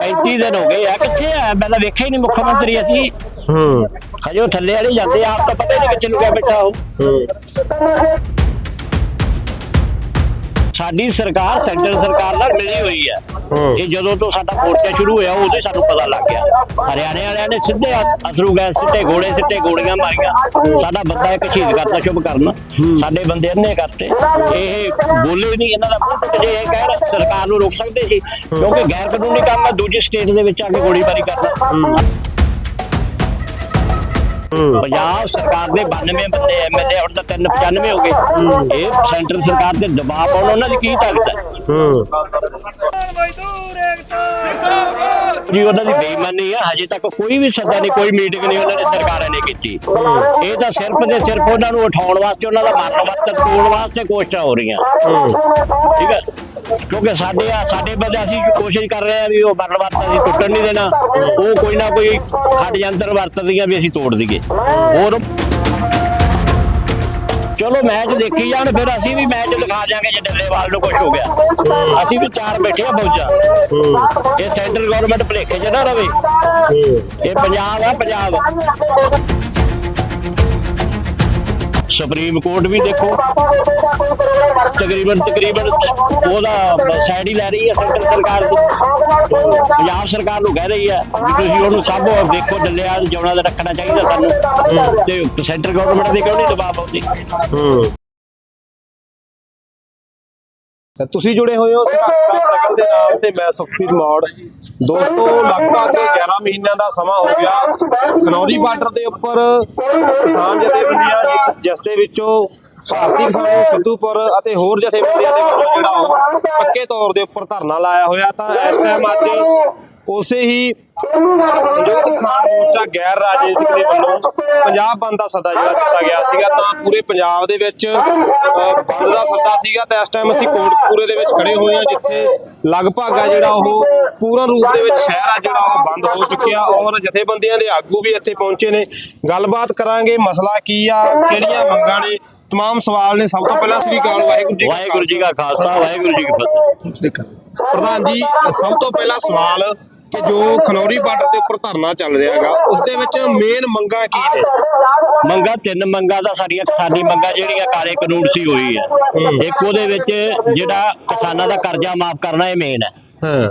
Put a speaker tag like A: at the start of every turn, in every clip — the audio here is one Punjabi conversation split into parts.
A: 35 ਦਿਨ ਹੋ ਗਏ ਆ ਕਿੱਥੇ ਆ? ਮੈਂ ਤਾਂ ਵੇਖਿਆ ਹੀ ਨਹੀਂ ਮੁੱਖ ਮੰਤਰੀ ਅਸੀਂ
B: ਹੂੰ।
A: ਹਜੇ ਉਹ ਥੱਲੇ ਵਾਲੇ ਜਾਂਦੇ ਆ ਆਪ ਤਾਂ ਪਤਾ ਹੀ ਨਹੀਂ ਕਿੱਥੇ ਗਿਆ ਬੈਠਾ ਉਹ।
B: ਹੂੰ।
A: ਸਾਡੀ ਸਰਕਾਰ ਸੈਂਟਰ ਸਰਕਾਰ ਨਾਲ ਮਿਲੀ ਹੋਈ ਹੈ। ਇਹ ਜਦੋਂ ਤੋਂ ਸਾਡਾ ਮੋਰਚਾ ਸ਼ੁਰੂ ਹੋਇਆ ਉਦੋਂ ਹੀ ਸਾਨੂੰ ਪਤਾ ਲੱਗ ਗਿਆ। ਹਰਿਆਣੇ ਵਾਲਿਆਂ ਨੇ ਸਿੱਧੇ ਅਥਰੂ ਗੈਸ ਸਿੱਟੇ ਗੋਲੇ ਸਿੱਟੇ ਗੋਲੀਆਂ ਮਾਰੀਆਂ। ਸਾਡਾ ਬੰਦਾ ਇੱਕ ਸ਼ਹੀਦ ਕਰਤਾ ਸ਼ੁਭ ਕਰਨ। ਸਾਡੇ ਬੰਦੇ ਅੰਨੇ ਕਰਤੇ। ਇਹ ਬੋਲੇ ਨਹੀਂ ਇਹਨਾਂ ਦਾ ਮੂੰਹ ਜੇ ਇਹ ਕਹਿਣ ਸਰਕਾਰ ਨੂੰ ਰੋਕ ਸਕਦੇ ਸੀ। ਕਿਉਂਕਿ ਗੈਰ ਕਾਨੂੰਨੀ ਕੰਮ ਹੈ ਦੂਜੀ ਸਟੇਟ ਦੇ ਵਿੱਚ ਆ ਕੇ ਗੋਲੀਬਾਰੀ ਕਰਨਾ। ਪੰਜਾਬ ਸਰਕਾਰ ਦੇ 92 ਬੰਦੇ ਐਮਐਲਏ ਹੁਣ ਤਾਂ 395 ਹੋ ਗਏ। ਇਹ ਸੈਂਟਰ ਸਰਕਾਰ ਦੇ ਦਬਾਅ ਪਾਉਣ ਉਹਨਾਂ ਦੀ ਕੀ ਤਾਕਤ ਹੈ? ਜੀ ਉਹਨਾਂ ਦੀ ਬੇਈਮਾਨੀ ਆ। ਹਜੇ ਤੱਕ ਕੋਈ ਵੀ ਸੱਦਾ ਨਹੀਂ ਕੋਈ ਮੀਟਿੰਗ ਨਹੀਂ ਉਹਨਾਂ ਨੇ ਸਰਕਾਰਾਂ ਨੇ ਕੀਤੀ। ਇਹ ਤਾਂ ਸਿਰਫ ਦੇ ਸਿਰਫ ਉਹਨਾਂ ਨੂੰ ਉਠਾਉਣ ਵਾਸਤੇ ਉਹਨਾਂ ਦਾ ਮਰਨ ਵਾਸਤੇ ਤੋੜਨ ਵਾਸਤੇ ਕੋਸ਼ਿਸ਼ਾਂ ਹੋ ਰਹੀਆਂ। ਠੀਕ ਹੈ ਕਿਉਂਕਿ ਸਾਡੇ ਆ, ਸਾਡੇ ਬੰਦੇ ਅਸੀਂ ਕੋਸ਼ਿਸ਼ ਕਰ ਰਹੇ ਆ ਵੀ ਉਹ ਮਰਨ ਵਾਸਤੇ ਅਸੀਂ ਟੁੱਟਣ ਨਹੀਂ ਦੇਣਾ। ਉਹ ਕੋਈ ਨਾ ਕੋਈ ਸਾਡੇ ਯੰਤਰ ਵਰਤਦੀਆਂ ਵੀ ਅਸੀਂ ਤੋੜ ਦਈਏ। ਹੋਰ? ਚਲੋ ਮੈਚ ਦੇਖੀ ਜਾਣ, ਫਿਰ ਅਸੀਂ ਵੀ ਮੈਚ ਦਿਖਾ ਜਾਾਂਗੇ ਜੇ ਡੱਲੇਵਾਲ ਨੂੰ ਕੁਝ ਹੋ ਗਿਆ। ਅਸੀਂ ਵੀ ਚਾਰ ਬੈਠੇ ਆ ਫੌਜਾਂ। ਇਹ ਸੈਂਟਰ ਗਵਰਨਮੈਂਟ ਭਲੇਖੇ ਚ ਨਾ ਰਵੇ। ਇਹ ਪੰਜਾਬ ਆ, ਪੰਜਾਬ। ਸੁਪਰੀਮ ਕੋਰਟ ਵੀ ਦੇਖੋ। ਤਕਰੀਬਨ ਤਕਰੀਬਨ ਉਹਦਾ ਸਾਈਡ ਹੀ ਲੈ ਰਹੀ ਹੈ ਸੈਂਟਰ ਸਰਕਾਰ ਦੀ। ਪੰਜਾਬ ਸਰਕਾਰ ਨੂੰ ਕਹਿ ਰਹੀ ਹੈ ਵੀ ਤੁਸੀਂ ਉਹਨੂੰ ਸਭ ਦੇਖੋ ਡੱਲਿਆ ਜਉਣਾ ਦਾ ਰੱਖਣਾ ਚਾਹੀਦਾ ਸਾਨੂੰ। ਤੇ ਸੈਂਟਰ ਗਵਰਨਮੈਂਟ ਦੇ ਕਿਉਂ ਨਹੀਂ ਦਬਾਅ ਪਾਉਂਦੀ?
B: ਹੂੰ। ਤਾਂ ਤੁਸੀਂ ਜੁੜੇ ਹੋਏ ਹੋ ਸਟਰਗਲ ਦੇ ਨਾਲ ਤੇ ਮੈਂ ਸੁਖਪ੍ਰੀਤ ਮੌੜ। ਦੋਸਤੋ, ਲਗਭਗ 11 ਮਹੀਨਿਆਂ ਦਾ ਸਮਾਂ ਹੋ ਗਿਆ। ਖਨੌਰੀ ਬਾਰਡਰ ਦੇ ਉੱਪਰ ਕਿਸਾਨ ਜਥੇਬੰਦੀਆਂ ਜਿਸ ਦੇ ਵਿੱਚੋਂ ਭਾਰਤੀ ਕਿਸਾਨ ਸਿੱਧੂਪੁਰ ਅਤੇ ਹੋਰ ਜਥੇਬੰਦੀਆਂ ਦੇ ਵੱਲੋਂ ਜਿਹੜਾ ਉਹ ਪੱਕੇ ਤੌਰ ਦੇ ਉੱਪਰ ਧਰਨਾ ਲਾਇਆ ਹੋਇਆ ਤਾਂ ਇਸ ਟਾਈਮ ਅੱਜ ਉਸੇ ਹੀ ਸੰਯੁਕਤ ਕਿਸਾਨ ਮੋਰਚਾ ਗੈਰ ਰਾਜਨੀਤਿਕ ਦੇ ਵੱਲੋਂ ਪੰਜਾਬ ਬੰਦ ਦਾ ਸੱਦਾ ਜਿਹੜਾ ਦਿੱਤਾ ਗਿਆ ਸੀਗਾ ਤਾਂ ਪੂਰੇ ਪੰਜਾਬ ਦੇ ਵਿੱਚ ਅਹ, ਬੰਦ ਦਾ ਸੱਦਾ ਸੀਗਾ ਤੇ ਇਸ ਟਾਈਮ ਅਸੀਂ ਕੋਟਕਪੂਰੇ ਦੇ ਵਿੱਚ ਖੜੇ ਹੋਏ ਹਾਂ ਜਿੱਥੇ ਲਗਭਗ ਆ ਜਿਹੜਾ ਉਹ ਪੂਰਨ ਰੂਪ ਦੇ ਵਿੱਚ ਸ਼ਹਿਰ ਆ ਜਿਹੜਾ ਉਹ ਬੰਦ ਹੋ ਚੁੱਕਿਆ ਔਰ ਜਥੇਬੰਦੀਆਂ ਦੇ ਆਗੂ ਵੀ ਇੱਥੇ ਪਹੁੰਚੇ ਨੇ ਗੱਲਬਾਤ ਕਰਾਂਗੇ ਮਸਲਾ ਕੀ ਆ ਕਿਹੜੀਆਂ ਮੰਗਾਂ ਨੇ तमाम ਸਵਾਲ ਨੇ ਸਭ ਤੋਂ ਪਹਿਲਾਂ ਸ੍ਰੀ ਅਕਾਲ ਵਾਹਿਗੁਰੂ ਜੀ ਕਾ
A: ਵਾਹਿਗੁਰੂ ਜੀ ਕਾ ਖਾਲਸਾ ਵਾਹਿਗੁਰੂ ਜੀ ਕੀ ਫਤਿਹ
B: ਪ੍ਰਧਾਨ ਜੀ ਸਭ ਤੋਂ ਪਹਿਲਾ ਸਵਾਲ ਕਿ ਜੋ ਖਨੌਰੀ ਬਾਰਡਰ ਦੇ ਉੱਪਰ ਧਰਨਾ ਚੱਲ ਰਿਹਾ ਹੈਗਾ ਉਸ ਦੇ ਵਿੱਚ ਮੇਨ ਮੰਗਾਂ ਕੀ ਨੇ?
A: ਮੰਗਾ ਤਿੰਨ ਮੰਗਾ ਦਾ ਸਾਡੀਆਂ ਕਿਸਾਨੀ ਮੰਗਾ ਜਿਹੜੀਆਂ ਕਾਲੇ ਕਾਨੂੰਨ ਸੀ ਹੋਈ ਹੈ। ਇੱਕ ਉਹਦੇ ਵਿੱਚ ਜਿਹੜਾ ਕਿਸਾਨਾਂ ਦਾ ਕਰਜ਼ਾ ਮਾਫ ਕਰਨਾ ਇਹ ਮੇਨ ਹੈ।
B: ਹਾਂ।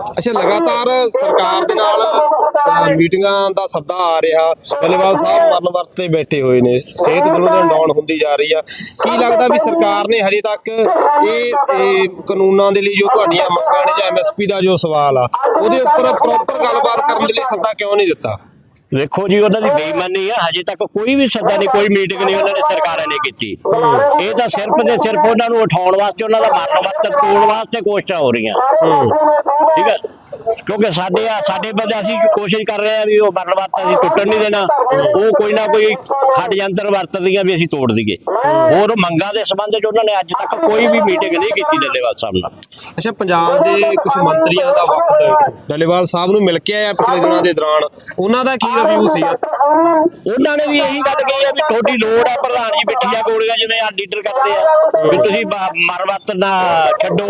B: ਅੱਛਾ, ਲਗਾਤਾਰ ਸਰਕਾਰ ਦੇ ਨਾਲ ਮੀਟਿੰਗਾਂ ਦਾ ਸੱਦਾ ਆ ਰਿਹਾ। ਡੱਲੇਵਾਲ ਸਾਹਿਬ, ਮਰਨ ਵਰਤ ਬੈਠੇ ਹੋਏ ਨੇ। ਸਿਹਤ ਦਿਨੋਂ ਦਿਨ ਡਾਊਨ ਹੁੰਦੀ ਜਾ ਰਹੀ ਆ। ਕੀ ਲੱਗਦਾ ਵੀ ਸਰਕਾਰ ਨੇ ਹਜੇ ਤੱਕ ਇਹ ਇਹ ਕਾਨੂੰਨਾਂ ਦੇ ਲਈ ਜੋ ਤੁਹਾਡੀਆਂ ਮੰਗਾਂ ਨੇ ਜਾਂ ਐਮਐਸਪੀ ਦਾ ਜੋ ਸਵਾਲ ਆ, ਉਹਦੇ ਉੱਪਰ ਪ੍ਰੋਪਰ ਗੱਲਬਾਤ ਕਰਨ ਦੇ ਲਈ ਸੱਦਾ ਕਿਉਂ ਨਹੀਂ ਦਿੱਤਾ?
A: ਵੇਖੋ ਜੀ ਉਹਨਾਂ ਦੀ ਬੇਈਮਾਨੀ ਆ ਹਜੇ ਤੱਕ ਕੋਈ ਵੀ ਸੱਦਾ ਨਹੀਂ ਕੋਈ ਮੀਟਿੰਗ ਨਹੀਂ ਉਹਨਾਂ ਨੇ ਸਰਕਾਰਾਂ ਨੇ ਕੀਤੀ। ਇਹ ਤਾਂ ਸਿਰਫ ਦੇ ਸਿਰਫ ਉਹਨਾਂ ਨੂੰ ਉਠਾਉਣ ਵਾਸਤੇ ਉਹਨਾਂ ਦਾ ਮਰਨ ਵਾਸਤੇ ਤੋੜਨ ਵਾਸਤੇ ਕੋਸ਼ਿਸ਼ਾਂ ਹੋ ਰਹੀਆਂ। ਠੀਕ ਹੈ ਕਿਉਂਕਿ ਸਾਡੇ ਆ ਸਾਡੇ ਬੰਦੇ ਅਸੀਂ ਕੋਸ਼ਿਸ਼ ਕਰ ਰਹੇ ਆ ਵੀ ਉਹ ਮਰਨ ਵਾਸਤੇ ਅਸੀਂ ਟੁੱਟਣ ਨਹੀਂ ਦੇਣਾ। ਉਹ ਕੋਈ ਨਾ ਕੋਈ ਹੱਡ ਯੰਤਰ ਵਰਤਦੀਆਂ ਵੀ ਅਸੀਂ ਤੋੜ ਦਈਏ। ਹੋਰ ਮੰਗਾਂ ਦੇ ਸੰਬੰਧ ਚ ਉਹਨਾਂ ਨੇ ਅੱਜ ਤੱਕ ਕੋਈ ਵੀ ਮੀਟਿੰਗ ਨਹੀਂ ਕੀਤੀ ਡੱਲੇਵਾਲ ਸਾਹਿਬ ਨਾਲ।
B: ਅੱਛਾ ਪੰਜਾਬ ਦੇ ਕੁਝ ਮੰਤਰੀਆਂ ਦਾ ਵਕਤ ਡੱਲੇਵਾਲ ਸਾਹਿਬ ਨੂੰ ਮਿਲ ਕੇ ਆਇਆ ਪਿਛਲੇ ਦਿਨਾਂ ਦੇ ਦੌਰਾਨ। ਉਹਨਾਂ ਦਾ ਕੀ ਰਿਵਿਊ ਸੀ।
A: ਉਹਨਾਂ ਨੇ ਵੀ ਇਹੀ ਗੱਲ ਕਹੀ ਆ ਵੀ ਤੁਹਾਡੀ ਲੋੜ ਆ, ਪ੍ਰਧਾਨ ਜੀ ਬਿਠੀਆਂ ਗੋਲੀਆਂ ਜਿਵੇਂ ਆ ਲੀਡਰ ਕਰਦੇ ਆ, ਵੀ ਤੁਸੀਂ ਬ- ਵਰਤ ਨਾ ਛੱਡੋ,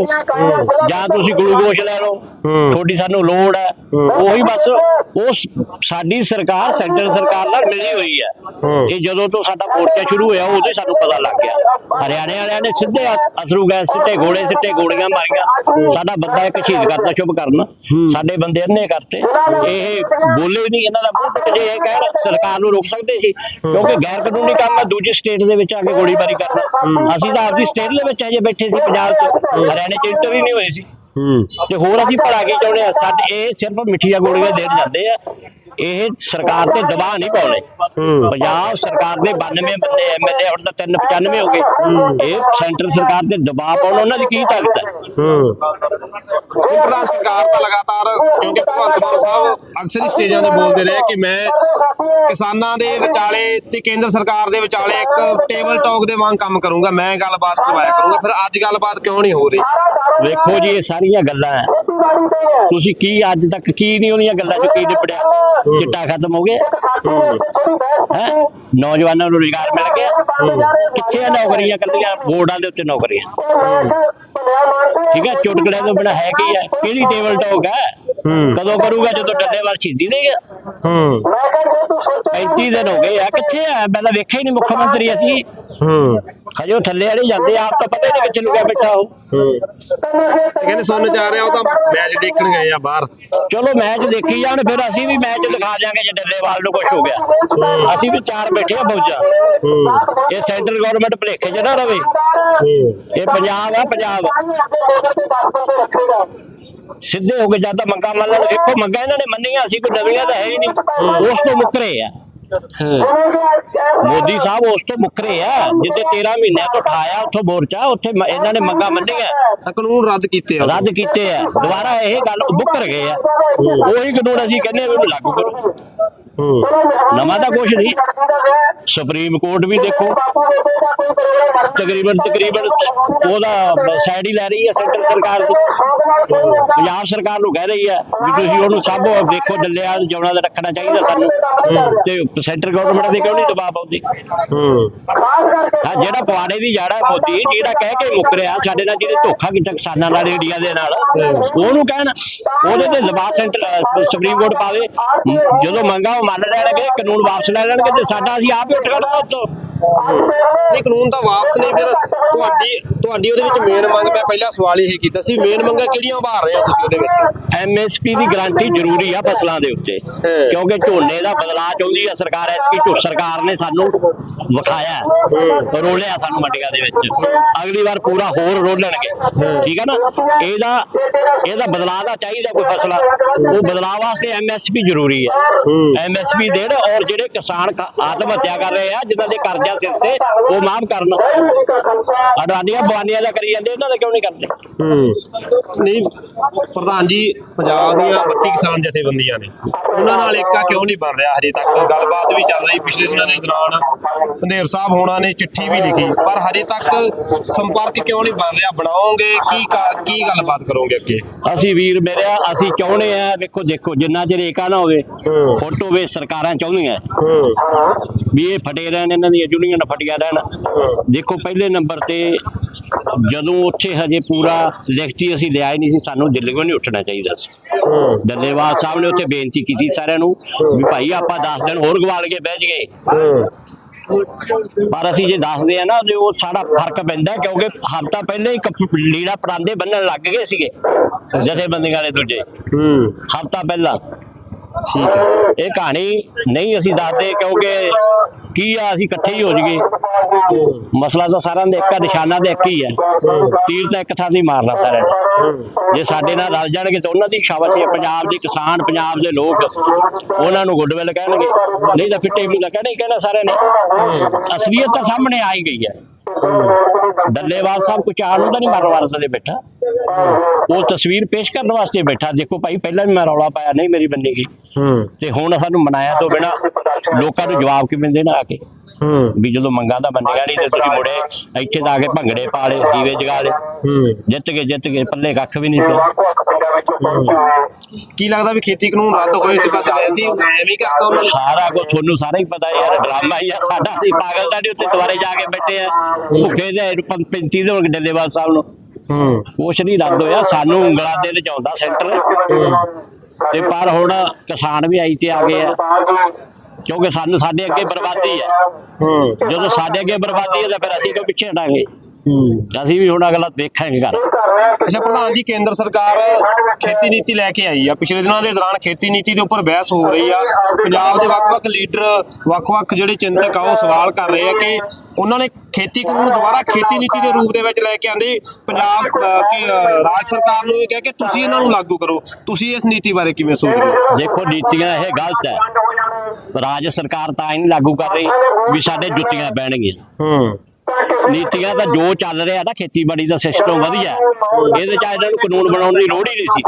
A: ਜਾਂ ਤੁਸੀਂ ਗਲੂਕੋਸ਼ ਲੈ ਲਓ। ਤੁਹਾਡੀ ਸਾਨੂੰ ਲੋੜ ਹੈ। ਉਹੀ ਬਸ ਉਹ ਸਾਡੀ ਸਰਕਾਰ ਸੈਂਟਰ ਸਰਕਾਰ ਨਾਲ ਮਿਲੀ ਹੋਈ ਹੈ। ਇਹ ਜਦੋਂ ਤੋਂ ਸਾਡਾ ਮੋਰਚਾ ਸ਼ੁਰੂ ਹੋਇਆ ਉਦੋਂ ਹੀ ਸਾਨੂੰ ਪਤਾ ਲੱਗ ਗਿਆ। ਹਰਿਆਣੇ ਵਾਲਿਆਂ ਨੇ ਸਿੱਧੇ ਅਥਰੂ ਗੈਸ ਸਿੱਟੇ ਗੋਲੇ ਸਿੱਟੇ ਗੋਲੀਆਂ ਮਾਰੀਆਂ। ਸਾਡਾ ਬੰਦਾ ਇੱਕ ਸ਼ਹੀਦ ਕਰਤਾ ਸ਼ੁਭ ਕਰਨ। ਸਾਡੇ ਬੰਦੇ ਅੰਨੇ ਕਰਤੇ। ਇਹ ਬੋਲੇ ਨਹੀਂ ਇਹਨਾਂ ਦਾ ਮੂੰਹ ਜੇ ਇਹ ਕਹਿਣ ਸਰਕਾਰ ਨੂੰ ਰੋਕ ਸਕਦੇ ਸੀ। ਕਿਉਂਕਿ ਗੈਰ ਕਾਨੂੰਨੀ ਕੰਮ ਹੈ ਦੂਜੀ ਸਟੇਟ ਦੇ ਵਿੱਚ ਆ ਕੇ ਗੋਲੀਬਾਰੀ ਕਰਨਾ। ਅਸੀਂ ਤਾਂ ਆਪਦੀ ਸਟੇਟ ਦੇ ਵਿੱਚ ਹਜੇ ਬੈਠੇ ਸੀ ਪੰਜਾਬ 'ਚ। ਹਰਿਆਣੇ 'ਚ ਇੰਟਰ ਹੀ ਨਹੀਂ ਹੋਏ ਸੀ। ਤੇ ਹੋਰ ਅਸੀਂ ਭਲਾ ਕੀ ਚਾਹੁੰਦੇ ਆ? ਸਾਡੇ ਇਹ ਸਿਰਫ ਮਿੱਠੀਆਂ ਗੋਲੀਆਂ ਦੇਣ ਜਾਂਦੇ ਆ। ਇਹ ਸਰਕਾਰ ਤੇ ਦਬਾਅ ਨਹੀਂ ਪਾਉਣੇ। ਪੰਜਾਬ ਸਰਕਾਰ ਦੇ 92 ਬੰਦੇ ਐਮਐਲਏ ਹੁਣ ਤਾਂ 395 ਹੋ ਗਏ। ਇਹ ਸੈਂਟਰ ਸਰਕਾਰ ਤੇ ਦਬਾਅ ਪਾਉਣ ਉਹਨਾਂ ਦੀ ਕੀ ਤਾਕਤ ਹੈ?
B: ਪ੍ਰਧਾਨ ਸਰਕਾਰ ਤਾਂ ਲਗਾਤਾਰ ਕਿਉਂਕਿ ਭਗਵੰਤ ਮਾਨ ਸਾਹਿਬ ਅਕਸਰ ਹੀ ਸਟੇਜਾਂ ਤੇ ਬੋਲਦੇ ਰਹੇ ਕਿ ਮੈਂ ਕਿਸਾਨਾਂ ਦੇ ਵਿਚਾਲੇ ਤੇ ਕੇਂਦਰ ਸਰਕਾਰ ਦੇ ਵਿਚਾਲੇ ਇੱਕ ਟੇਬਲ ਟਾਕ ਦੇ ਵਾਂਗ ਕੰਮ ਕਰੂੰਗਾ ਮੈਂ ਗੱਲਬਾਤ ਕਰਵਾਇਆ ਕਰੂੰਗਾ। ਫਿਰ ਅੱਜ ਗੱਲਬਾਤ ਕਿਉਂ ਨਹੀਂ ਹੋ ਰਹੀ?
A: ਵੇਖੋ ਜੀ ਇਹ ਸਾਰੀਆਂ ਗੱਲਾਂ ਹੈ। ਤੁਸੀਂ ਕੀ ਅੱਜ ਤੱਕ ਕੀ ਨਹੀਂ ਉਹਦੀਆਂ ਗੱਲਾਂ ਚ ਕੀ ਨਿਪੜਿਆ ਚਿੱਟਾ ਖਤਮ ਹੋ ਗਿਆ। ਹੈ। ਨੌਜਵਾਨਾਂ ਨੂੰ ਰੁਜ਼ਗਾਰ ਮਿਲ ਗਿਆ। ਕਿੱਥੇ ਆ ਨੌਕਰੀਆਂ? ਕੱਲੀਆਂ ਬੋਰਡਾਂ ਦੇ ਉੱਤੇ ਨੌਕਰੀਆਂ। ਠੀਕ ਹੈ ਚੁਟਕਲੇ ਤੋਂ ਬਿਨਾ ਹੈ ਕੀ ਹੈ? ਕਿਹੜੀ ਟੇਬਲ ਟਾਕ ਹੈ। ਕਦੋਂ ਕਰੂਗਾ ਜਦੋਂ ਡੱਲੇਵਾਲ ਸ਼ਹੀਦੀ ਦੇ ਗਿਆ?
B: ਹੂੰ।
A: 35 ਦਿਨ ਹੋ ਗਏ ਆ। ਕਿੱਥੇ ਆ? ਪਹਿਲਾਂ ਵੇਖਿਆ ਹੀ ਨਹੀਂ ਮੁੱਖ ਮੰਤਰੀ ਅਸੀਂ।
B: ਹੂੰ।
A: ਹਜੇ ਉਹ ਥੱਲੇ ਵਾਲੇ ਜਾਂਦੇ ਆ, ਆਪ ਤਾਂ ਪਤਾ ਹੀ ਨਹੀਂ ਕਿੱਥੇ ਲੁਕਿਆ ਬੈਠਾ ਉਹ।
B: ਤੇ ਕਹਿੰਦੇ ਸੁਣਨ ਚ ਆ ਰਿਹਾ ਉਹ ਤਾਂ ਮੈਚ ਦੇਖਣ ਗਏ ਆ ਬਾਹਰ।
A: ਚਲੋ ਮੈਚ ਦੇਖੀ ਜਾਣ ਫਿਰ ਅਸੀਂ ਵੀ ਮੈਚ ਦਿਖਾ ਜਾਾਂਗੇ ਜੇ ਡੱਲੇਵਾਲ ਨੂੰ ਕੁਝ ਹੋ ਗਿਆ। ਅਸੀਂ ਵੀ ਚਾਰ ਬੈਠੇ ਆ ਫੌਜਾਂ। ਇਹ ਸੈਂਟਰਲ ਗਵਰਨਮੈਂਟ ਭਲੇਖੇ ਚ ਨਾ ਰਵੇ। ਇਹ ਪੰਜਾਬ ਆ ਪੰਜਾਬ ਸਿੱਧੇ ਹੋ ਕੇ ਜਾਂ ਤਾਂ ਮੰਗਾ ਮੰਨ ਲੈਣ ਵੇਖੋ ਮੰਗਾ ਇਹਨਾਂ ਨੇ ਮੰਨੀਆਂ ਸੀ ਕੋਈ ਨਵੀਆਂ ਤਾਂ ਹੈ ਹੀ ਨਹੀਂ। ਉਸ ਤੋਂ ਮੁੱਕਰੇ ਆ। ਮੋਦੀ ਸਾਹਿਬ ਉਸ ਤੋਂ ਮੁੱਕਰੇ ਆ ਜਿੱਤੇ 13 ਮਹੀਨਿਆਂ ਤੋਂ ਉਠਾਇਆ ਉੱਥੋਂ ਮੋਰਚਾ ਉੱਥੇ ਮ- ਇਹਨਾਂ ਨੇ ਮੰਗਾ ਮੰਨੀਆਂ।
B: ਤਾਂ ਕਾਨੂੰਨ ਰੱਦ ਕੀਤੇ ਆ।
A: ਰੱਦ ਕੀਤੇ ਆ। ਦੁਬਾਰਾ ਇਹ ਗੱਲ ਮੁੱਕਰ ਗਏ ਆ। ਉਹੀ ਕਾਨੂੰਨ ਅਸੀਂ ਕਹਿੰਦੇ ਆ ਵੀ ਉਹਨੂੰ ਲਾਗੂ ਕਰੋ। ਨਵਾਂ ਤਾਂ ਕੁਝ ਨਹੀਂ। ਸੁਪਰੀਮ ਕੋਰਟ ਵੀ ਦੇਖੋ। ਤਕਰੀਬਨ ਤਕਰੀਬਨ ਉਹਦਾ ਸਾਈਡ ਹੀ ਲੈ ਰਹੀ ਹੈ ਸੈਂਟਰ ਸਰਕਾਰ ਦੀ। ਪੰਜਾਬ ਸਰਕਾਰ ਨੂੰ ਕਹਿ ਰਹੀ ਹੈ ਵੀ ਤੁਸੀਂ ਉਹਨੂੰ ਸਭ ਦੇਖੋ ਡੱਲਿਆ ਜਉਣਾ ਦਾ ਰੱਖਣਾ ਚਾਹੀਦਾ ਸਾਨੂੰ। ਤੇ ਸੈਂਟਰ ਗਵਰਨਮੈਂਟ ਦੇ ਕਿਉਂ ਨਹੀਂ ਦਬਾਅ ਪਾਉਂਦੀ? ਹਾਂ। ਜਿਹੜਾ ਪਵਾੜੇ ਦੀ ਜੜ ਹੈ ਮੋਦੀ ਜਿਹੜਾ ਕਹਿ ਕੇ ਮੁੱਕਰਿਆ ਸਾਡੇ ਨਾਲ ਜਿਹੜੇ ਧੋਖਾ ਕੀਤਾ ਕਿਸਾਨਾਂ ਨਾਲ ਇੰਡੀਆ ਦੇ ਨਾਲ ਉਹਨੂੰ ਕਹਿਣ ਉਹਦੇ ਤੇ ਦਬਾਅ ਸੈਂਟਰ ਸੁਪਰੀਮ ਕੋਰਟ ਪਾਵੇ। ਜਦੋਂ ਮੰਗਾ ਮੰਨ ਲੈਣਗੇ ਕਾਨੂੰਨ ਵਾਪਸ ਲੈ ਲੈਣਗੇ ਤੇ ਸਾਡਾ ਅਸੀਂ ਆਪ ਹੀ ਉੱਠ ਖੜਨਾ ਉੱਥੋਂ।
B: ਨਹੀਂ ਕਾਨੂੰਨ ਤਾਂ ਵਾਪਸ ਨਹੀਂ ਫਿਰ ਤੁਹਾਡੀ ਤੁਹਾਡੀ ਉਹਦੇ ਵਿੱਚ ਮੇਨ ਮੰਗ ਮੈਂ ਪਹਿਲਾਂ ਸਵਾਲ ਇਹ ਕੀਤਾ ਸੀ ਮੇਨ ਮੰਗਾਂ ਕਿਹੜੀਆਂ ਉਭਾਰ ਰਹੇ ਹੋ ਤੁਸੀਂ ਉਹਦੇ ਵਿੱਚ?
A: ਐਮਐਸਪੀ ਦੀ ਗਾਰੰਟੀ ਜ਼ਰੂਰੀ ਆ ਫਸਲਾਂ ਦੇ ਉੱਤੇ ਕਿਉਂਕਿ ਝੋਨੇ ਦਾ ਬਦਲਾਅ ਚਾਹੁੰਦੀ ਆ ਸਰਕਾਰ ਐਸਪੀ ਝੋ ਸਰਕਾਰ ਨੇ ਸਾਨੂੰ ਵਿਖਾਇਆ। ਰੋਲਿਆ ਸਾਨੂੰ ਮੰਡੀਆਂ ਦੇ ਵਿੱਚ। ਅਗਲੀ ਵਾਰ ਪੂਰਾ ਹੋਰ ਰੋਲਣਗੇ ਠੀਕ ਹੈ ਨਾ? ਇਹਦਾ ਇਹਦਾ ਬਦਲਾਅ ਦਾ ਚਾਹੀਦਾ ਕੋਈ ਫਸਲਾ ਉਹ ਬਦਲਾਅ ਵਾਸਤੇ ਐਮਐਸਪੀ ਜ਼ਰੂਰੀ ਹੈ। ਐਮਐਸਪੀ ਦੇਣ ਔਰ ਜਿਹੜੇ ਕਿਸਾਨ ਆਤਮ ਹੱਤਿਆ ਕਰ ਰਹੇ ਆ ਜਿਨ੍ਹਾਂ ਦੇ ਕਰਜ਼ਾ ਸਿਰ ਤੇ ਉਹ ਮਾਫ ਕਰਨ। ਅਡਵਾਨੀਆਂ ਬਵਾਨੀਆਂ ਦਾ ਕਰੀ ਜਾਂਦੇ ਇਹਨਾਂ ਦਾ ਕਿਉਂ ਨਹੀਂ ਕਰਦੇ?
B: ਨਹੀਂ ਪ੍ਰਧਾਨ ਜੀ ਪੰਜਾਬ ਦੀਆਂ 32 ਕਿਸਾਨ ਜਥੇਬੰਦੀਆਂ ਨੇ। ਉਹਨਾਂ ਨਾਲ ਏਕਾ ਕਿਉਂ ਨਹੀਂ ਬਣ ਰਿਹਾ ਹਜੇ ਤੱਕ? ਗੱਲਬਾਤ ਵੀ ਚੱਲ ਰਹੀ ਪਿਛਲੇ ਦਿਨਾਂ ਦੇ ਦੌਰਾਨ। ਪੰਧੇਰ ਸਾਹਿਬ ਹੋਣਾ ਨੇ ਚਿੱਠੀ ਵੀ ਲਿਖੀ। ਪਰ ਹਜੇ ਤੱਕ ਸੰਪਰਕ ਕਿਉਂ ਨਹੀਂ ਬਣ ਰਿਹਾ? ਬਣਾਓਗੇ? ਕੀ ਕਾ- ਗੱਲਬਾਤ ਕਰੋਗੇ ਅੱਗੇ?
A: ਅਸੀਂ ਵੀਰ ਮੇਰਿਆ ਅਸੀਂ ਚਾਹੁੰਦੇ ਆ ਵੇਖੋ ਦੇਖੋ ਜਿੰਨਾ ਚਿਰ ਏਕਾ ਨਾ ਹੋਵੇ
B: ਹੂੰ।
A: ਫੋਟੋ ਵੇ ਸਰਕਾਰਾਂ ਚਾਹੁੰਦੀਆਂ।
B: ਹੂੰ।
A: ਵੀ ਇਹ ਫਟੇ ਰਹਿਣ ਇਹਨਾਂ ਦੀਆਂ ਜੁੜੀਆਂ ਨਾ ਫਟੀਆਂ ਰਹਿਣ। ਦੇਖੋ ਪਹਿਲੇ ਨੰਬਰ ਤੇ ਜਦੋਂ ਉੱਥੇ ਹਜੇ ਪੂਰਾ ਲਿਖਤੀ ਅਸੀਂ ਲਿਆ ਹੀ ਨਹੀਂ ਸੀ ਸਾਨੂੰ ਦਿੱਲੀੋਂ ਨਹੀਂ ਉੱਠਣਾ ਚਾਹੀਦਾ ਸੀ। ਡੱਲੇਵਾਲ ਸਾਹਿਬ ਨੇ ਉੱਥੇ ਬੇਨਤੀ ਕੀਤੀ ਸਾਰਿਆਂ ਨੂੰ ਵੀ ਭਾਈ ਆਪਾਂ 10 ਦਿਨ ਹੋਰ ਗਵਾਲ ਕੇ ਬਹਿ ਜਗੇ ਪਰ ਅਸੀਂ ਜੇ ਦੱਸਦੇ ਆ ਨਾ ਤੇ ਉਹ ਸਾਡਾ ਫ਼ਰਕ ਪੈਂਦਾ ਕਿਉਂਕਿ ਹਫਤਾ ਪਹਿਲੇ ਹੀ ਲੀੜਾ ਪਰਾਂਦੇ ਬੰਨਣ ਲੱਗ ਗਏ ਸੀਗੇ ਜਥੇਬੰਦੀਆਂ ਵਾਲੇ ਦੂਜੇ। ਹਫਤਾ ਪਹਿਲਾਂ।
B: ਠੀਕ ਹੈ।
A: ਇਹ ਕਹਾਣੀ ਨਹੀਂ ਅਸੀਂ ਦੱਸਦੇ ਕਿਉਂਕਿ ਕੀ ਆ, ਅਸੀਂ ਇਕੱਠੇ ਹੀ ਹੋ ਜਾਈਏ। ਮਸਲਾ ਤਾਂ ਸਾਰਿਆਂ ਦਾ ਇੱਕ ਆ, ਨਿਸ਼ਾਨਾ ਤਾਂ ਇੱਕ ਹੀ ਹੈ ਤੀਰ ਤਾਂ ਇੱਕ ਥਾਂ ਦੀ ਮਾਰਨਾ ਸਾਰਿਆਂ ਨੇ। ਜੇ ਸਾਡੇ ਨਾਲ ਰਲ ਜਾਣਗੇ ਤਾਂ ਉਹਨਾਂ ਦੀ ਸ਼ਾਬਾਸ਼ੀ ਹੈ ਪੰਜਾਬ ਦੇ ਕਿਸਾਨ, ਪੰਜਾਬ ਦੇ ਲੋਕ ਉਹਨਾਂ ਨੂੰ ਗੁੱਡਵਿਲ ਕਹਿਣਗੇ। ਨਹੀਂ ਤਾਂ ਫਿੱਟੇ ਵੀ ਕਹਿਣਾ ਹੀ ਕਹਿਣਾ ਸਾਰਿਆਂ ਨੇ। ਅਸਲੀਅਤ ਤਾਂ ਸਾਹਮਣੇ ਆ ਹੀ ਗਈ ਹੈ। ਡੱਲੇਵਾਲ ਸਾਹਿਬ ਕੁਝ ਆਣ ਨੂੰ ਤਾਂ ਨਹੀਂ ਮਾਰਨ ਦੇ ਬੈਠਾ। ਉਹ ਤਸਵੀਰ ਪੇਸ਼ ਕਰਨ ਵਾਸਤੇ ਬੈਠਾ। ਦੇਖੋ ਭਾਈ ਪਹਿਲਾਂ ਵੀ ਮੈਂ ਰੌਲਾ ਪਾਇਆ ਨਹੀਂ ਮੇਰੀ ਬੰਨੀ ਗਈ।
B: ਹੂੰ।
A: ਤੇ ਹੁਣ ਸਾਨੂੰ ਮਨਾਇਆ ਤੋਂ ਬਿਨਾ ਲੋਕਾਂ ਨੂੰ ਜਵਾਬ ਕਿਵੇਂ ਦੇਣਾ ਆ ਕੇ?
B: ਹੂੰ।
A: ਵੀ ਜਦੋਂ ਮੰਗਾਂ ਦਾ ਮੰਨਿਆ ਨਹੀਂ ਤੇ ਤੁਸੀਂ ਮੁੜੇ ਇੱਥੇ ਤਾਂ ਆ ਕੇ ਭੰਗੜੇ ਪਾ ਲਏ ਦੀਵੇ ਜਗਾ ਲਏ।
B: ਹੂੰ।
A: ਜਿੱਤ ਕੇ ਜਿੱਤ ਕੇ ਪੱਲੇ ਕੱਖ ਵੀ ਨਹੀਂ ਪਿਆ
B: ਕੀ ਲੱਗਦਾ ਵੀ ਖੇਤੀ ਕਾਨੂੰਨ ਰੱਦ ਹੋਏ ਸੀ ਬਸ ਵੈਸੇ ਹੀ ਐਵੇਂ ਹੀ ਕਰਤਾ ਉਹਨਾਂ ਨੇ?
A: ਸਾਰਾ ਕੁਝ ਤੁਹਾਨੂੰ ਸਾਰਾ ਹੀ ਪਤਾ ਯਾਰ ਡਰਾਮਾ ਹੀ ਆ। ਸਾਡਾ ਦੀ ਪਾਗਲ ਦਾ ਉੱਤੇ ਦੁਆਰੇ ਜਾ ਕੇ ਬੈਠੇ ਆ। ਭੁੱਖੇ ਦੇ 35 ਦੇ ਡੱਲੇਵਾਲ ਸਾਹਿਬ ਨੂੰ।
B: ਹੂੰ।
A: ਕੁਛ ਨਹੀਂ ਰੱਦ ਹੋਇਆ। ਸਾਨੂੰ ਉਂਗਲਾਂ ਦੇ ਲਜਾਉਂਦਾ ਸੈਂਟਰ। ਤੇ ਪਰ ਹੁਣ ਕਿਸਾਨ ਵੀ ਆਈ ਤੇ ਆ ਗਏ ਆ। ਕਿਉਂਕਿ ਸਾਨੂੰ ਸਾਡੇ ਅੱਗੇ ਬਰਬਾਦੀ ਹੈ
B: ਹੂੰ।
A: ਜਦੋਂ ਸਾਡੇ ਅੱਗੇ ਬਰਬਾਦੀ ਹੈ ਤਾਂ ਫਿਰ ਅਸੀਂ ਕਿਉਂ ਪਿੱਛੇ ਹਟਾਂਗੇ? ਅਸੀਂ ਵੀ ਹੁਣ ਅਗਲਾ ਦੇਖਾਂਗੇ ਘਰ।
B: ਅੱਛਾ ਪ੍ਰਧਾਨ ਜੀ ਕੇਂਦਰ ਸਰਕਾਰ ਖੇਤੀ ਨੀਤੀ ਲੈ ਕੇ ਆਈ ਆ। ਪਿਛਲੇ ਦਿਨਾਂ ਦੇ ਦੌਰਾਨ ਖੇਤੀ ਨੀਤੀ ਦੇ ਉੱਪਰ ਬਹਿਸ ਹੋ ਰਹੀ ਆ। ਪੰਜਾਬ ਦੇ ਵੱਖ-ਵੱਖ ਲੀਡਰ ਵੱਖ-ਵੱਖ ਜਿਹੜੇ ਚਿੰਤਕ ਆ ਉਹ ਸਵਾਲ ਕਰ ਰਹੇ ਆ ਕਿ ਉਹਨਾਂ ਨੇ ਖੇਤੀ ਕਾਨੂੰਨ ਦੁਬਾਰਾ ਖੇਤੀ ਨੀਤੀ ਦੇ ਰੂਪ ਦੇ ਵਿੱਚ ਲੈ ਕੇ ਆਂਦੇ ਪੰਜਾਬ ਕਿ ਰਾਜ ਸਰਕਾਰ ਨੂੰ ਇਹ ਕਹਿ ਕੇ ਤੁਸੀਂ ਇਹਨਾਂ ਨੂੰ ਲਾਗੂ ਕਰੋ। ਤੁਸੀਂ ਇਸ ਨੀਤੀ ਬਾਰੇ ਕਿਵੇਂ ਸੋਚਦੇ ਹੋ?
A: ਦੇਖੋ ਨੀਤੀਆਂ ਇਹ ਗਲਤ ਹੈ। ਰਾਜ ਸਰਕਾਰ ਤਾਂ ਹੀ ਨਹੀਂ ਲਾਗੂ ਕਰ ਰਹੀ ਵੀ ਸਾਡੇ ਜੁੱਤੀਆਂ ਪੈਣਗੀਆਂ।
B: ਹੂੰ।
A: ਨੀਤੀਆਂ ਤਾਂ ਜੋ ਚੱਲ ਰਿਹਾ ਨਾ ਖੇਤੀਬਾੜੀ ਦਾ ਸਿਸਟਮ ਵਧੀਆ। ਹੈ। ਇਹਦੇ ਚ ਇਹਨਾਂ ਨੂੰ ਕਾਨੂੰਨ ਬਣਾਉਣ ਦੀ ਲੋੜ ਹੀ ਨਹੀਂ ਸੀ।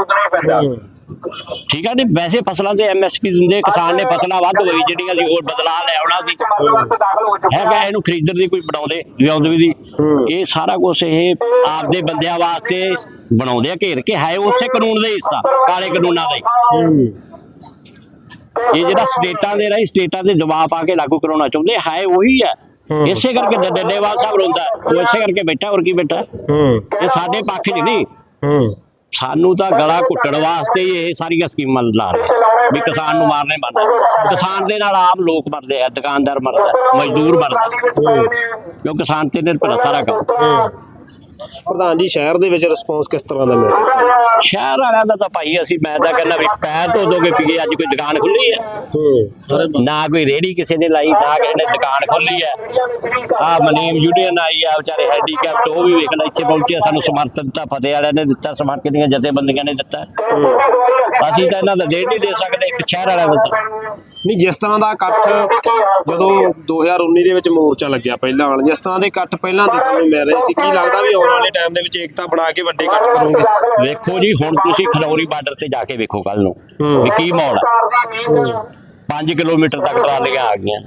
A: ਠੀਕ ਹੈ ਨਹੀਂ ਵੈਸੇ ਫਸਲਾਂ ਤੇ ਐਮਐਸਪੀ ਦਿੰਦੇ ਕਿਸਾਨ ਨੇ ਫਸਲਾਂ ਵੱਧ ਹੋਈ ਜਿਹੜੀਆਂ ਸੀ ਹੋਰ ਬਦਲਾ ਲੈ ਆਉਣਾ ਸੀ। ਹੈਗਾ ਇਹਨੂੰ ਖਰੀਦਣ ਦੀ ਕੋਈ ਬਣਾਉਂਦੇ ਲਿਆਉਂਦੇ ਦੀ ਇਹ ਸਾਰਾ ਕੁਝ ਇਹ ਆਪਦੇ ਬੰਦਿਆਂ ਵਾਸਤੇ ਬਣਾਉਂਦੇ ਆ ਘੇਰ ਕੇ ਹੈ ਉਸੇ ਕਾਨੂੰਨ ਦਾ ਹੀ ਹਿੱਸਾ ਕਾਲੇ ਕਾਨੂੰਨਾਂ ਦਾ। ਹੀ। ਇਹ ਜਿਹੜਾ ਸਟੇਟਾਂ ਦੇ ਰਾਹੀਂ ਸਟੇਟਾਂ ਦੇ ਦਬਾਅ ਪਾ ਕੇ ਲਾਗੂ ਕਰਾਉਣਾ ਚਾਹੁੰਦੇ ਹੈ ਉਹੀ ਹੈ ਇਸੇ ਕਰਕੇ ਡ- ਡੱਲੇਵਾਲ ਸਾਹਿਬ ਰੋਂਦਾ। ਉਹ ਇਸੇ ਕਰਕੇ ਬੈਠਾ ਹੋਰ ਕੀ ਬੈਠਾ?
B: ਹੂੰ।
A: ਇਹ ਸਾਡੇ ਪੱਖ 'ਚ ਨਹੀਂ।
B: ਹੂੰ।
A: ਸਾਨੂੰ ਤਾਂ ਗਲਾ ਘੁੱਟਣ ਵਾਸਤੇ ਹੀ ਇਹ ਸਾਰੀਆਂ ਸਕੀਮਾਂ ਲਾ ਰਹੇ ਵੀ ਕਿਸਾਨ ਨੂੰ ਮਾਰਨੇ ਬੰਦਾ ਕਿਸਾਨ ਦੇ ਨਾਲ ਆਮ ਲੋਕ ਮਰਦੇ ਆ ਦੁਕਾਨਦਾਰ ਮਰਦਾ ਮਜ਼ਦੂਰ ਮਰਦਾ। ਕਿਉਂ ਕਿਸਾਨ ਤੇ ਨਿਰਭਰ ਸਾਰਾ ਕੰਮ।
B: ਪ੍ਰਧਾਨ ਜੀ ਸ਼ਹਿਰ ਦੇ ਵਿੱਚ ਰਿਸਪੌਂਸ ਕਿਸ ਤਰ੍ਹਾਂ ਦਾ ਮਿਲ ਰਿਹਾ
A: ਸ਼ਹਿਰ ਵਾਲਿਆਂ ਦਾ ਤਾਂ ਭਾਈ ਅਸੀਂ ਮੈਂ ਤਾਂ ਕਹਿੰਦਾ ਵੀ ਪੈਰ ਧੋ ਦੋਗੇ ਪੀਏ ਅੱਜ ਕੋਈ ਦੁਕਾਨ ਖੁੱਲੀ ਹੈ। ਨਾ ਕੋਈ ਰੇੜੀ ਕਿਸੇ ਨੇ ਲਾਈ ਨਾ ਕਿਸੇ ਨੇ ਦੁਕਾਨ ਖੋਲੀ ਹੈ। ਆ ਮਨੀਮ ਯੂਨੀਅਨ ਆਈ ਆ ਵਿਚਾਰੇ ਹੈਂਡੀਕੈਪਟ ਉਹ ਵੀ ਵੇਖਣਾ ਇੱਥੇ ਪਹੁੰਚੇ ਸਾਨੂੰ ਸਮਰਥਨ ਦਿੱਤਾ ਫਤਿਹ ਵਾਲਿਆਂ ਨੇ ਦਿੱਤਾ ਸਮਾਜ ਦੀਆਂ ਜਥੇਬੰਦੀਆਂ ਨੇ ਦਿੱਤਾ। ਅਸੀਂ ਤਾਂ ਇਹਨਾਂ ਦਾ ਦੇਣ ਨਹੀਂ ਦੇ ਸਕਦੇ ਇੱਕ ਸ਼ਹਿਰ ਵਾਲਿਆਂ ਤਾਂ।
B: ਨਹੀਂ ਜਿਸ ਤਰ੍ਹਾਂ ਦਾ ਇਕੱਠ ਜਦੋਂ 2019 ਦੇ ਵਿੱਚ ਮੋਰਚਾ ਲੱਗਿਆ ਪਹਿਲਾਂ ਵਾਲਾ ਜਿਸ ਤਰ੍ਹਾਂ ਦੇ ਇਕੱਠ ਪਹਿਲਾਂ ਦੇਖਣ ਨੂੰ ਮਿਲ ਰਹੇ ਸੀ ਕੀ ਲੱਗਦਾ ਵੀ ਆਉਣ ਵਾਲੇ ਟਾਈਮ ਦੇ ਵਿੱਚ ਏਕਤਾ ਬਣਾ ਕੇ ਵੱਡੇ ਇਕੱਠ ਕਰੋਗੇ।
A: ਵੇਖੋ ਜੀ ਹੁਣ ਤੁਸੀਂ ਖਨੌਰੀ ਬਾਰਡਰ ਤੇ ਜਾ ਕੇ ਵੇਖੋ ਕੱਲ ਨੂੰ ਵੀ ਕੀ ਮਾਹੌਲ ਆ। 5 ਕਿਲੋਮੀਟਰ ਤੱਕ ਟਰਾਲੀਆਂ ਆ ਗਈਆਂ।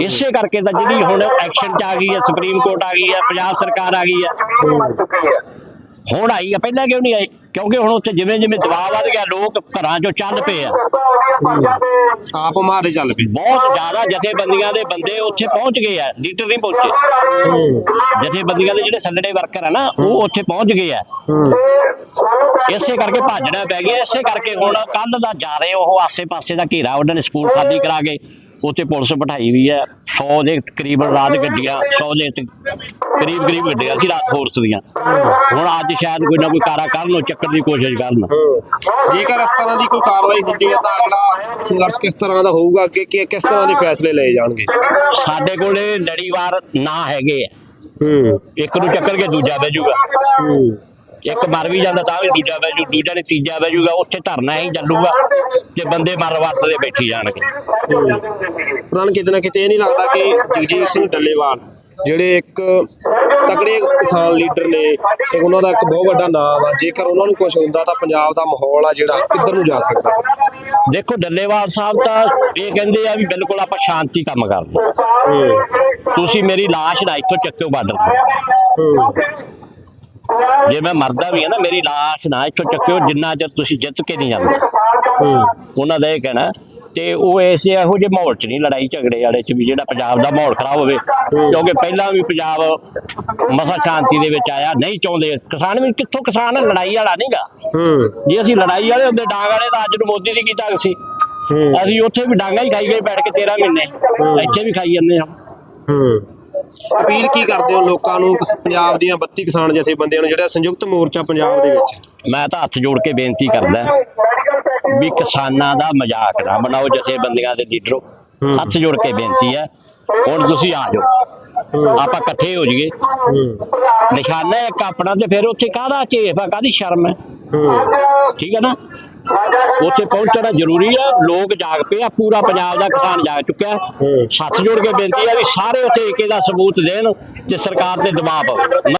A: ਇਸੇ ਕਰਕੇ ਤਾਂ ਜਿਹੜੀ ਹੁਣ ਐਕਸ਼ਨ ਚ ਆ ਗਈ ਹੈ ਸੁਪਰੀਮ ਕੋਰਟ ਆ ਗਈ ਹੈ ਪੰਜਾਬ ਸਰਕਾਰ ਆ ਗਈ ਹੈ। ਹੁਣ ਆਈ ਆ ਪਹਿਲਾਂ ਕਿਉਂ ਨਹੀਂ ਆਈ? ਕਿਉਂਕਿ ਹੁਣ ਉੱਥੇ ਜਿਵੇਂ ਜਿਵੇਂ ਦਬਾਅ ਵੱਧ ਗਿਆ ਲੋਕ ਘਰਾਂ ਚੋਂ ਚੱਲ ਪਏ ਆ।
B: ਆਪ ਮਾਰੇ ਚੱਲ ਪਏ।
A: ਬਹੁਤ ਜ਼ਿਆਦਾ ਜਥੇਬੰਦੀਆਂ ਦੇ ਬੰਦੇ ਉੱਥੇ ਪਹੁੰਚ ਗਏ ਆ ਲੀਡਰ ਨਹੀਂ ਪਹੁੰਚੇ। ਜਥੇਬੰਦੀਆਂ ਦੇ ਜਿਹੜੇ ਸੱਲੜੇ ਵਰਕਰ ਆ ਨਾ ਉਹ ਉੱਥੇ ਪਹੁੰਚ ਗਏ ਆ। ਇਸੇ ਕਰਕੇ ਭਾਜਣਾ ਪੈ ਗਿਆ ਇਸੇ ਕਰਕੇ ਹੁਣ ਕੱਲ ਦਾ ਜਾ ਰਹੇ ਉਹ ਆਸੇ-ਪਾਸੇ ਦਾ ਘੇਰਾ ਉਹਨਾਂ ਨੇ ਸਕੂਲ ਖਾਲੀ ਕਰਾ ਕੇ ਉੱਥੇ ਪੁਲਿਸ ਬਿਠਾਈ ਵੀ ਹੈ। 100 ਦੇ ਤਕਰੀਬਨ ਰਾਤ ਗੱਡੀਆਂ 100 ਦੇ ਕਰੀਬ ਕਰੀਬ ਗੱਡੀਆਂ ਸੀ ਰਾਤ ਫੋਰਸ ਦੀਆਂ। ਹੁਣ ਅੱਜ ਸ਼ਾਇਦ ਕੋਈ ਨਾ ਕੋਈ ਕਾਰਾ ਕਰਨ ਉਹ ਚੱਕਰ ਦੀ ਕੋਸ਼ਿਸ਼ ਕਰਨ।
B: ਜੇਕਰ ਇਸ ਤਰ੍ਹਾਂ ਦੀ ਕੋਈ ਕਾਰਵਾਈ ਹੁੰਦੀ ਹੈ ਤਾਂ ਅਗਲਾ ਸੰਘਰਸ਼ ਕਿਸ ਤਰ੍ਹਾਂ ਦਾ ਹੋਊਗਾ? ਕਿ ਕਿ- ਕਿਸ ਤਰ੍ਹਾਂ ਦੇ ਫੈਸਲੇ ਲਏ ਜਾਣਗੇ?
A: ਸਾਡੇ ਕੋਲੇ ਲੜੀਵਾਰ ਨਾ ਹੈਗੇ।
B: ਹੂੰ।
A: ਇੱਕ ਨੂੰ ਚੱਕਰ ਕੇ ਦੂਜਾ ਬਹਿ ਜਾਊਗਾ।
B: ਹੂੰ।
A: ਇੱਕ ਮਰ ਵੀ ਜਾਂਦਾ ਤਾਂ ਵੀ ਦੂਜਾ ਬਹਿ ਜੂ ਦੂਜਾ ਨੇ ਤੀਜਾ ਬਹਿ ਜਾਊਗਾ ਉੱਥੇ ਧਰਨਾ ਹੀ ਚੱਲੂਗਾ ਤੇ ਬੰਦੇ ਮਰ ਵਰਤਦੇ ਬੈਠੀ ਜਾਣਗੇ।
B: ਪ੍ਰਧਾਨ ਕਿਤੇ ਨਾ ਕਿਤੇ ਇਹ ਨਹੀਂ ਲੱਗਦਾ ਕਿ ਜਗਜੀਤ ਸਿੰਘ ਡੱਲੇਵਾਲ ਜਿਹੜੇ ਇੱਕ ਤਕੜੇ ਕਿਸਾਨ ਲੀਡਰ ਨੇ ਤੇ ਉਹਨਾਂ ਦਾ ਇੱਕ ਬਹੁਤ ਵੱਡਾ ਨਾਮ ਆ ਜੇਕਰ ਉਹਨਾਂ ਨੂੰ ਕੁਝ ਹੁੰਦਾ ਤਾਂ ਪੰਜਾਬ ਦਾ ਮਾਹੌਲ ਆ ਜਿਹੜਾ ਕਿੱਧਰ ਨੂੰ ਜਾ ਸਕਦਾ?
A: ਦੇਖੋ ਡੱਲੇਵਾਲ ਸਾਹਿਬ ਤਾਂ ਇਹ ਕਹਿੰਦੇ ਆ ਵੀ ਬਿਲਕੁਲ ਆਪਾਂ ਸ਼ਾਂਤੀ ਕੰਮ ਕਰਦੇ ਤੁਸੀਂ ਮੇਰੀ ਲਾਸ਼ ਨਾ ਇੱਥੋਂ ਚੱਕਿਓ ਬਾਰਡਰ ਤੋਂ। ਜੇ ਮੈਂ ਮਰਦਾ ਵੀ ਆ ਨਾ ਮੇਰੀ ਲਾਸ਼ ਨਾ ਇੱਥੋਂ ਚੱਕਿਓ ਜਿੰਨਾ ਚਿਰ ਤੁਸੀਂ ਜਿੱਤ ਕੇ ਨਹੀਂ ਜਾਂਦੇ।
B: ਹੂੰ।
A: ਉਹਨਾਂ ਦਾ ਇਹ ਕਹਿਣਾ ਤੇ ਉਹ ਐਸੇ ਇਹੋ ਜਿਹੇ ਮਾਹੌਲ 'ਚ ਨਹੀਂ ਲੜਾਈ ਝਗੜੇ ਵਾਲੇ 'ਚ ਵੀ ਜਿਹੜਾ ਪੰਜਾਬ ਦਾ ਮਾਹੌਲ ਖਰਾਬ ਹੋਵੇ ਕਿਉਂਕਿ ਪਹਿਲਾਂ ਵੀ ਪੰਜਾਬ ਮਸਾ ਸ਼ਾਂਤੀ ਦੇ ਵਿੱਚ ਆਇਆ ਨਹੀਂ ਚਾਹੁੰਦੇ। ਕਿਸਾਨ ਵੀ ਕਿੱਥੋਂ ਕਿਸਾਨ ਲੜਾਈ ਵਾਲਾ ਨਹੀਂਗਾ।
B: ਹੂੰ।
A: ਜੇ ਅਸੀਂ ਲੜਾਈ ਵਾਲੇ ਹੁੰਦੇ ਡਾਂਗ ਵਾਲੇ ਤਾਂ ਅੱਜ ਨੂੰ ਮੋਦੀ ਦੀ ਕੀਤਾ ਸੀ।
B: ਹੂੰ।
A: ਅਸੀਂ ਉੱਥੇ ਵੀ ਡਾਂਗਾ ਹੀ ਖਾਈ ਗਏ ਬੈਠ ਕੇ 13 ਮਹੀਨੇ। ਇੱਥੇ ਵੀ ਖਾਈ ਜੰਨੇ ਆ
B: ਹੂੰ। ਅਪੀਲ ਕੀ ਕਰਦੇ ਹੋ ਲੋਕਾਂ ਨੂੰ ਕਿਸ- ਪੰਜਾਬ ਦੀਆਂ 32 ਕਿਸਾਨ ਜਥੇਬੰਦੀਆਂ ਨੂੰ ਜਿਹੜਾ ਸੰਯੁਕਤ ਮੋਰਚਾ ਪੰਜਾਬ ਦੇ ਵਿੱਚ?
A: ਮੈਂ ਤਾਂ ਹੱਥ ਜੋੜ ਕੇ ਬੇਨਤੀ ਕਰਦਾ ਵੀ ਕਿਸਾਨਾਂ ਦਾ ਮਜ਼ਾਕ ਨਾ ਬਣਾਓ ਜਥੇਬੰਦੀਆਂ ਦੇ ਲੀਡਰੋ। ਹੱਥ ਜੋੜ ਕੇ ਬੇਨਤੀ ਹੈ ਹੁਣ ਤੁਸੀਂ ਆ ਜਾਓ। ਆਪਾਂ ਇਕੱਠੇ ਹੋ ਜਾਈਏ। ਨਿਸ਼ਾਨਾ ਇੱਕ ਆਪਣਾ ਤੇ ਫਿਰ ਉੱਥੇ ਕਾਹਦਾ ਝੇਪ ਆ ਕਾਹਦੀ ਸ਼ਰਮ ਹੈ। ਠੀਕ ਹੈ ਨਾ? ਉੱਥੇ ਪਹੁੰਚਣਾ ਜ਼ਰੂਰੀ ਹੈ ਲੋਕ ਜਾਗ ਪਏ ਆ। ਪੂਰਾ ਪੰਜਾਬ ਦਾ ਕਿਸਾਨ ਜਾਗ ਚੁੱਕਿਆ। ਹੱਥ ਜੋੜ ਕੇ ਬੇਨਤੀ ਹੈ ਵੀ ਸਾਰੇ ਉੱਥੇ ਏਕੇ ਦਾ ਸਬੂਤ ਦੇਣ ਤੇ ਸਰਕਾਰ ਤੇ ਦਬਾਅ ਪਾਓ।